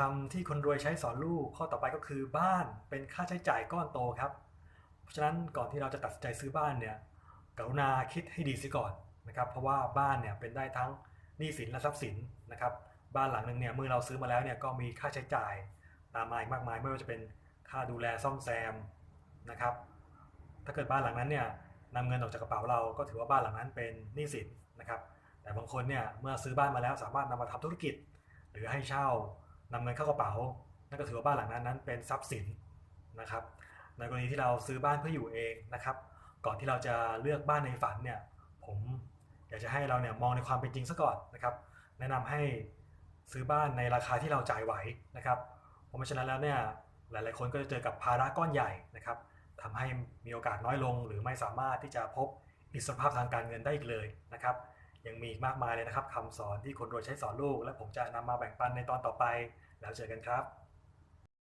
คำที่คนรวยใช้สอนลูกข้อต่อไปก็คือบ้านเป็นค่าใช้จ่ายก้อนโตครับ เพราะฉะนั้นก่อนที่เราจะตัดสินใจซื้อบ้านเนี่ยกรุณาคิดให้ดีเสิก่อนนะครับ เพราะว่าบ้านเนี่ยเป็นได้ทั้งหนี้สินและทรัพย์สินนะครับบ้านหลังหนึ่งเนี่ยเมื่อเราซื้อมาแล้วเนี่ยก็มีค่าใช้จ่าย ตามมาอีกมากมายไม่ว่าจะเป็นค่าดูแลซ่อมแซมนะครับ ถ้าเกิดบ้านหลังนั้นเนี่ยนำเงินออกจากกระเป๋าเราก็ถือว่าบ้านหลังนั้นเป็นหนี้สินนะครับ แต่บางคนเนี่ยเมื่อซื้อบ้านมาแล้วสามารถนำมาทำธุรกิจ หรือให้เช่า นำเงินเข้ากระเป๋า นั่นก็ถือว่าบ้านหลังนั้นนั้นเป็นทรัพย์สินนะครับ ในกรณีที่เราซื้อบ้านเพื่ออยู่เองนะครับ ก่อนที่เราจะเลือกบ้านในฝันเนี่ย ผมอยากจะให้เราเนี่ยมองในความเป็นจริงซะก่อนนะครับ แนะนำให้ซื้อบ้านในราคาที่เราจ่ายไหวนะครับ เพราะฉะนั้นแล้วเนี่ยหลาย ๆ คนก็จะเจอกับภาระก้อนใหญ่นะครับทำให้มีโอกาสน้อยลง หรือไม่สามารถที่จะพบอิสรภาพทางการเงินได้อีกเลยนะครับ ยังมีอีกมากมายเลยนะครับคำสอนที่คนรวยใช้สอนลูก และผมจะนำมาแบ่งปันในตอนต่อไป แล้วเจอกันครับ